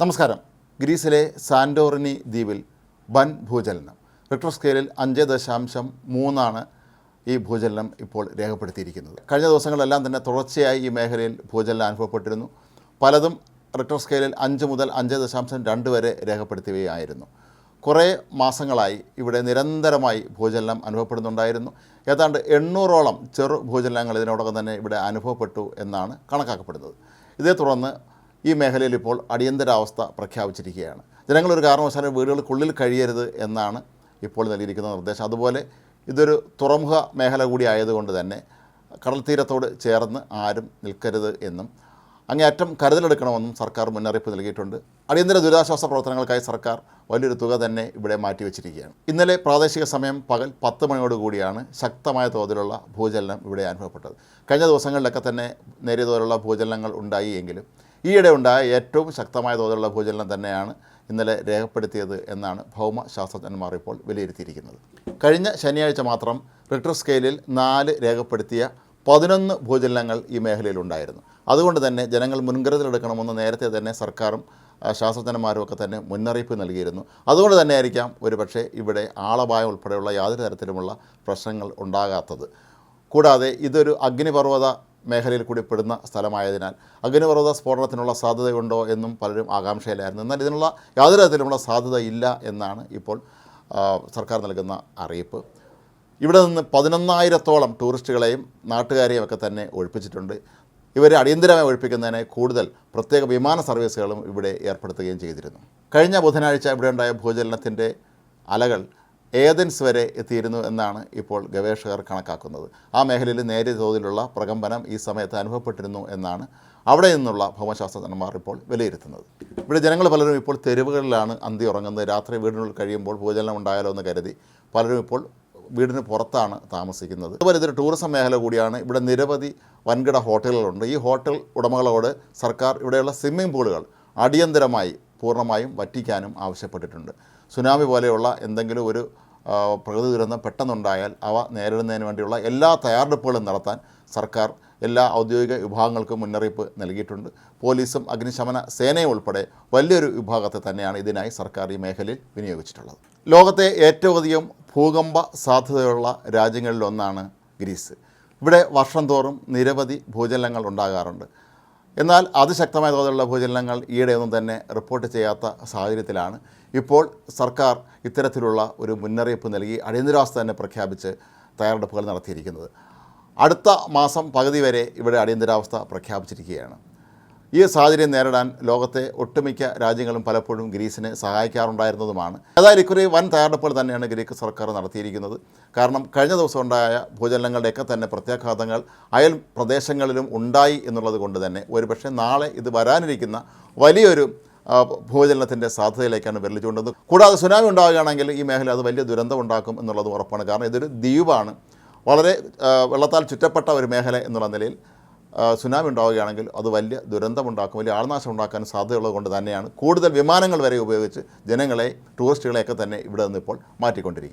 നമസ്കാരം. ഗ്രീസിലെ സാൻഡോറിനി ദ്വീപിൽ വൻ ഭൂചലനം. റിക്ടർ സ്കെയിലിൽ അഞ്ച് ദശാംശം മൂന്നാണ് ഈ ഭൂചലനം ഇപ്പോൾ രേഖപ്പെടുത്തിയിരിക്കുന്നത്. കഴിഞ്ഞ ദിവസങ്ങളെല്ലാം തന്നെ തുടർച്ചയായി ഈ മേഖലയിൽ ഭൂചലനം അനുഭവപ്പെട്ടിരുന്നു. പലതും റിക്ടർ സ്കെയിലിൽ അഞ്ച് മുതൽ അഞ്ച് ദശാംശം രണ്ട് വരെ രേഖപ്പെടുത്തുകയായിരുന്നു. കുറേ മാസങ്ങളായി ഇവിടെ നിരന്തരമായി ഭൂചലനം അനുഭവപ്പെടുന്നുണ്ടായിരുന്നു. ഏതാണ്ട് എണ്ണൂറോളം ചെറു ഭൂചലനങ്ങൾ ഇതിനോടകം തന്നെ ഇവിടെ അനുഭവപ്പെട്ടു എന്നാണ് കണക്കാക്കപ്പെടുന്നത്. ഇതേ തുടർന്ന് ഈ മേഖലയിൽ ഇപ്പോൾ അടിയന്തരാവസ്ഥ പ്രഖ്യാപിച്ചിരിക്കുകയാണ്. ജനങ്ങൾ ഒരു കാരണവശാലും വീടുകൾക്കുള്ളിൽ കഴിയരുത് എന്നാണ് ഇപ്പോൾ നൽകിയിരിക്കുന്ന നിർദ്ദേശം. അതുപോലെ ഇതൊരു തുറമുഖ മേഖല കൂടി ആയതുകൊണ്ട് തന്നെ കടൽ തീരത്തോട് ചേർന്ന് ആരും നിൽക്കരുത് എന്നും അങ്ങേയറ്റം കരുതലെടുക്കണമെന്നും സർക്കാർ മുന്നറിയിപ്പ് നൽകിയിട്ടുണ്ട്. അടിയന്തര ദുരിതാശ്വാസ പ്രവർത്തനങ്ങൾക്കായി സർക്കാർ വലിയൊരു തുക തന്നെ ഇവിടെ മാറ്റിവെച്ചിരിക്കുകയാണ്. ഇന്നലെ പ്രാദേശിക സമയം പകൽ പത്ത് മണിയോടുകൂടിയാണ് ശക്തമായ തോതിലുള്ള ഭൂചലനം ഇവിടെ അനുഭവപ്പെട്ടത്. കഴിഞ്ഞ ദിവസങ്ങളിലൊക്കെ തന്നെ നേരിയ തോതിലുള്ള ഭൂചലനങ്ങൾ ഉണ്ടായി എങ്കിലും ഈയിടെ ഉണ്ടായ ഏറ്റവും ശക്തമായ തോതിലുള്ള ഭൂചലനം തന്നെയാണ് ഇന്നലെ രേഖപ്പെടുത്തിയത് എന്നാണ് ഭൗമ ശാസ്ത്രജ്ഞന്മാർ ഇപ്പോൾ വിലയിരുത്തിയിരിക്കുന്നത്. കഴിഞ്ഞ ശനിയാഴ്ച മാത്രം റിക്ടർ സ്കെയിലിൽ നാല് രേഖപ്പെടുത്തിയ പതിനൊന്ന് ഭൂചലനങ്ങൾ ഈ മേഖലയിലുണ്ടായിരുന്നു അതുകൊണ്ട് തന്നെ ജനങ്ങൾ മുൻകരുതലെടുക്കണമെന്ന് നേരത്തെ തന്നെ സർക്കാരും ശാസ്ത്രജ്ഞന്മാരും ഒക്കെ തന്നെ മുന്നറിയിപ്പ് നൽകിയിരുന്നു. അതുകൊണ്ട് തന്നെ ആയിരിക്കാം ഒരുപക്ഷെ ഇവിടെ ആളപായം ഉൾപ്പെടെയുള്ള യാതൊരു തരത്തിലുമുള്ള പ്രശ്നങ്ങൾ ഉണ്ടാകാത്തത്. കൂടാതെ ഇതൊരു അഗ്നിപർവത മേഖലയിൽ കൂടി പെടുന്ന സ്ഥലമായതിനാൽ അഗ്നിപർവത സ്ഫോടനത്തിനുള്ള സാധ്യതയുണ്ടോ എന്നും പലരും ആകാംക്ഷയിലായിരുന്നു. എന്നാൽ ഇതിനുള്ള യാതൊരു തരത്തിലുമുള്ള സാധ്യതയില്ല എന്നാണ് ഇപ്പോൾ സർക്കാർ നൽകുന്ന അറിയിപ്പ്. ഇവിടെ നിന്ന് പതിനൊന്നായിരത്തോളം ടൂറിസ്റ്റുകളെയും നാട്ടുകാരെയും ഒക്കെ തന്നെ ഒഴിപ്പിച്ചിട്ടുണ്ട്. ഇവരെ അടിയന്തരമായി ഒഴിപ്പിക്കുന്നതിന് കൂടുതൽ പ്രത്യേക വിമാന സർവീസുകളും ഇവിടെ ഏർപ്പെടുത്തുകയും ചെയ്തിരുന്നു. കഴിഞ്ഞ ബുധനാഴ്ച ഇവിടെ ഉണ്ടായ ഭൂചലനത്തിന്റെ അലകൾ ഏതൻസ് വരെ എത്തിയിരുന്നു എന്നാണ് ഇപ്പോൾ ഗവേഷകർ കണക്കാക്കുന്നത്. ആ മേഖലയിൽ നേരിയ തോതിലുള്ള പ്രകമ്പനം ഈ സമയത്ത് അനുഭവപ്പെട്ടിരുന്നു എന്നാണ് അവിടെ നിന്നുള്ള ഭൗമശാസ്ത്രജ്ഞന്മാർ ഇപ്പോൾ വിലയിരുത്തുന്നത്. ഇവിടെ ജനങ്ങൾ പലരും ഇപ്പോൾ തെരുവുകളിലാണ് അന്തി ഉറങ്ങുന്നത്. രാത്രി വീടിനുള്ളിൽ കഴിയുമ്പോൾ ഭൂചലനം ഉണ്ടായാലോ എന്ന് കരുതി പലരും ഇപ്പോൾ വീടിന് പുറത്താണ് താമസിക്കുന്നത്. അതുപോലെ ഇതൊരു ടൂറിസം മേഖല കൂടിയാണ്. ഇവിടെ നിരവധി വൻകിട ഹോട്ടലുകളുണ്ട്. ഈ ഹോട്ടൽ ഉടമകളോട് സർക്കാർ ഇവിടെയുള്ള സ്വിമ്മിംഗ് പൂളുകൾ അടിയന്തരമായി പൂർണമായും വറ്റിക്കാനും ആവശ്യപ്പെട്ടിട്ടുണ്ട്. സുനാമി പോലെയുള്ള എന്തെങ്കിലും ഒരു പ്രകൃതി ദുരന്തം പെട്ടെന്നുണ്ടായാൽ അവ നേരിടുന്നതിന് വേണ്ടിയുള്ള എല്ലാ തയ്യാറെടുപ്പുകളും നടത്താൻ സർക്കാർ എല്ലാ ഔദ്യോഗിക വിഭാഗങ്ങൾക്കും മുന്നറിയിപ്പ് നൽകിയിട്ടുണ്ട്. പോലീസും അഗ്നിശമന സേനയും ഉൾപ്പെടെ വലിയൊരു വിഭാഗത്തെ തന്നെയാണ് ഇതിനായി സർക്കാർ ഈ മേഖലയിൽ വിനിയോഗിച്ചിട്ടുള്ളത്. ലോകത്തെ ഏറ്റവും അധികം ഭൂകമ്പ സാധ്യതയുള്ള രാജ്യങ്ങളിലൊന്നാണ് ഗ്രീസ്. ഇവിടെ വർഷം തോറും നിരവധി ഭൂചലനങ്ങൾ ഉണ്ടാകാറുണ്ട്. എന്നാൽ അതിശക്തമായ തോതിലുള്ള ഭൂചലനങ്ങൾ ഈയിടെയൊന്നും തന്നെ റിപ്പോർട്ട് ചെയ്യാത്ത സാഹചര്യത്തിലാണ്. ഇപ്പോൾ സർക്കാർ ഇത്തരത്തിലുള്ള ഒരു മുന്നറിയിപ്പ് നൽകി അടിയന്തരാവസ്ഥ തന്നെ പ്രഖ്യാപിച്ച് തയ്യാറെടുപ്പുകൾ നടത്തിയിരിക്കുന്നത്. അടുത്ത മാസം പകുതി വരെ ഇവിടെ അടിയന്തരാവസ്ഥ പ്രഖ്യാപിച്ചിരിക്കുകയാണ്. ഈ സാഹചര്യം നേരിടാൻ ലോകത്തെ ഒട്ടുമിക്ക രാജ്യങ്ങളും പലപ്പോഴും ഗ്രീസിനെ സഹായിക്കാറുണ്ടായിരുന്നതുമാണ്. ഏതായാലും ഇക്കുറി വൻ തയ്യാറെടുപ്പുകൾ തന്നെയാണ് ഗ്രീക്ക് സർക്കാർ നടത്തിയിരിക്കുന്നത്. കാരണം കഴിഞ്ഞ ദിവസം ഉണ്ടായ ഭൂചലനങ്ങളുടെയൊക്കെ തന്നെ പ്രത്യാഘാതങ്ങൾ അയൽ പ്രദേശങ്ങളിലും ഉണ്ടായി എന്നുള്ളത് കൊണ്ട് തന്നെ ഒരുപക്ഷെ നാളെ ഇത് വരാനിരിക്കുന്ന വലിയൊരു ഭൂചലനത്തിന്റെ സാധ്യതയിലേക്കാണ് ചൂണ്ടുന്നത്. കൂടാതെ സുനാമി ഉണ്ടാവുകയാണെങ്കിൽ ഈ മേഖല അത് വലിയ ദുരന്തം ഉണ്ടാക്കും എന്നുള്ളത് ഉറപ്പാണ്. കാരണം ഇതൊരു ദ്വീപാണ്. വളരെ വെള്ളത്താൽ ചുറ്റപ്പെട്ട ഒരു മേഖല എന്നുള്ള നിലയിൽ സുനാമി ഉണ്ടാവുകയാണെങ്കിൽ അത് വലിയ ദുരന്തമുണ്ടാക്കും വലിയ ആൾനാശം ഉണ്ടാക്കാൻ സാധ്യതയുള്ളത് കൊണ്ട് തന്നെയാണ് കൂടുതൽ വിമാനങ്ങൾ വരെ ഉപയോഗിച്ച് ജനങ്ങളെ ടൂറിസ്റ്റുകളെയൊക്കെ തന്നെ ഇവിടെ നിന്ന് ഇപ്പോൾ മാറ്റിക്കൊണ്ടിരിക്കുന്നത്.